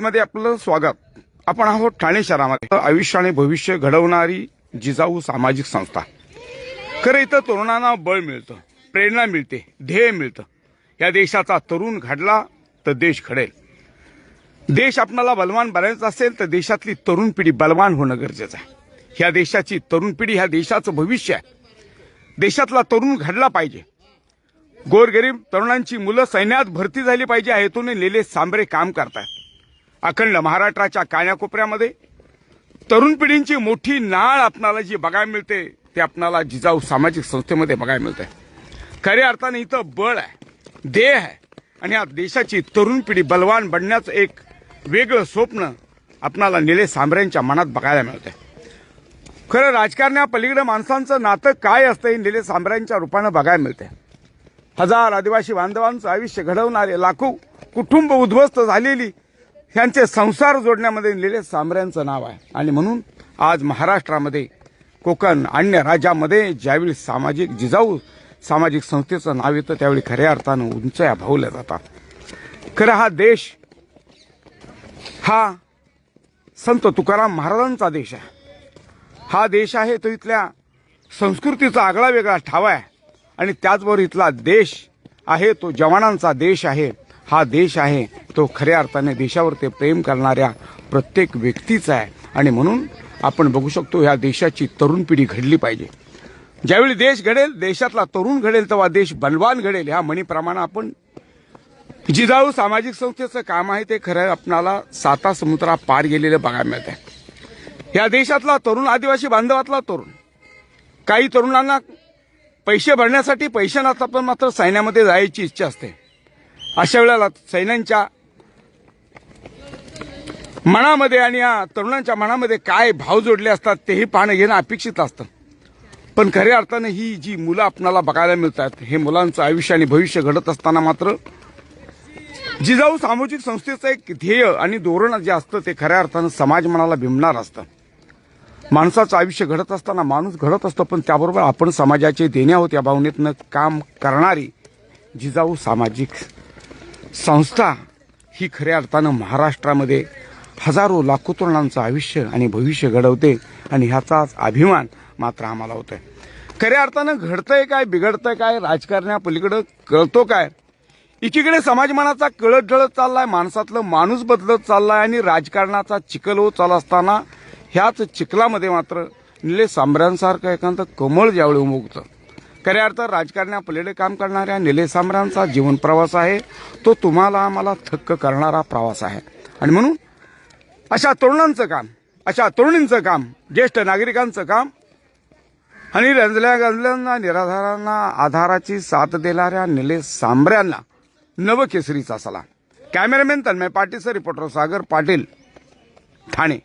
मध्ये आपलं स्वागत. आपण आहोत ठाणे शहरामध्ये. आयुष्य आणि भविष्य घडवणारी जिजाऊ सामाजिक संस्था. खरं इथं तरुणांना बळ मिळतं प्रेरणा मिळते ध्येय मिळतं. या देशाचा तरुण घडला तर देश घडेल. देश आपणाला बलवान बनायचा असेल तर देशातली तरुण पिढी बलवान होणं गरजेचं आहे. ह्या देशाची तरुण पिढी ह्या देशाचं भविष्य आहे. देशातला तरुण घडला पाहिजे. गोरगरीब तरुणांची मुलं सैन्यात भरती झाली पाहिजे या हेतूने लेले सांबरे काम करतात अखंड महाराष्ट्राच्या कान्याकोपऱ्यामध्ये तरुण पिढींची मोठी नाळ आपणाला जी बघायला मिळते ते आपणाला जिजाऊ सामाजिक संस्थेमध्ये बघायला मिळते खऱ्या अर्थाने इथं बळ आहे देह आहे आणि या देशाची तरुण पिढी बलवान बनण्याचं एक वेगळं स्वप्न आपणाला निले सांबऱ्यांच्या मनात बघायला मिळते खरं राजकारण्या पलीकडे माणसांचं नातं काय असतं हे निले सांबऱ्यांच्या रूपानं बघायला मिळते हजार आदिवासी बांधवांचं आयुष्य घडवणारे लाखो कुटुंब उद्ध्वस्त झालेली ह्यांचे संसार जोडण्यामध्ये लिहिले सांबऱ्यांचं नाव आहे. आणि म्हणून आज महाराष्ट्रामध्ये कोकण अन्य राज्यामध्ये ज्यावेळी सामाजिक जिजाऊ सामाजिक संस्थेचं नाव येतं त्यावेळी खऱ्या अर्थानं उंचया भावल्या जातात. खरं हा देश हा संत तुकाराम महाराजांचा देश आहे. हा देश आहे तो इथल्या संस्कृतीचा आगळा वेगळा ठावा आहे. आणि त्याचबरोबर इथला देश आहे तो जवानांचा देश आहे. हा देश आहे तो खऱ्या अर्थाने देशावर ते प्रेम करणाऱ्या प्रत्येक व्यक्तीचा आहे. आणि म्हणून आपण बघू शकतो ह्या देशाची तरुण पिढी घडली पाहिजे. ज्यावेळी देश घडेल देशातला तरुण घडेल तेव्हा देश बलवान घडेल ह्या म्हणीप्रमाणे आपण जिजाऊ सामाजिक संस्थेचं काम आहे ते खरं आपणाला साता समुद्रा पार गेलेलं बघायला मिळत आहे या देशातला तरुण आदिवासी बांधवातला तरुण काही तरुणांना पैसे भरण्यासाठी पैसे नसतात पण मात्र सैन्यामध्ये जायची इच्छा असते. अशा वेळेला सैन्यांच्या मनामध्ये आणि या तरुणांच्या मनामध्ये काय भाव जोडले असतात तेही पाहणं घेणं अपेक्षित असतं. पण खऱ्या अर्थानं ही जी मुलं आपणाला बघायला मिळतात हे मुलांचं आयुष्य आणि भविष्य घडत असताना मात्र जिजाऊ सामाजिक संस्थेचं एक ध्येय आणि धोरण जे असतं ते खऱ्या अर्थानं समाज मनाला भिमणार असतं. माणसाचं आयुष्य घडत असताना माणूस घडत असतो पण त्याबरोबर आपण समाजाचे देणे आहोत या भावनेतनं काम करणारी जिजाऊ सामाजिक संस्था ही खऱ्या अर्थानं महाराष्ट्रामध्ये हजारो लाखो तरुणांचं आयुष्य आणि भविष्य घडवते आणि ह्याचाच अभिमान मात्र आम्हाला होतोय. खऱ्या अर्थानं घडतंय काय बिघडतंय काय राजकारण्या पलीकडं कळतो काय? एकीकडे समाजमानाचा कळत ढळत चाललाय माणसातलं माणूस बदलत चाललाय आणि राजकारणाचा चिखल होत चालू असताना ह्याच चिखलामध्ये मात्र निले सांबऱ्यांसारखं एखादं कमळ ज्यावेळी उमगतं खऱ्या अर्थ राजकारण्या पलीकडे काम करणाऱ्या निले सांबऱ्यांचा जीवन प्रवास आहे तो तुम्हाला आम्हाला थक्क करणारा प्रवास आहे. आणि म्हणून अशा तरुणांचं काम अशा तरुणींचं काम ज्येष्ठ नागरिकांचं काम आणि रंजल्या गंजल्यांना निराधारांना आधाराची साथ देणाऱ्या निलेश सांबऱ्यांना नवकेसरीचा सलाम. Cameraman Tanmay Patil reporter Sagar Patil Thane.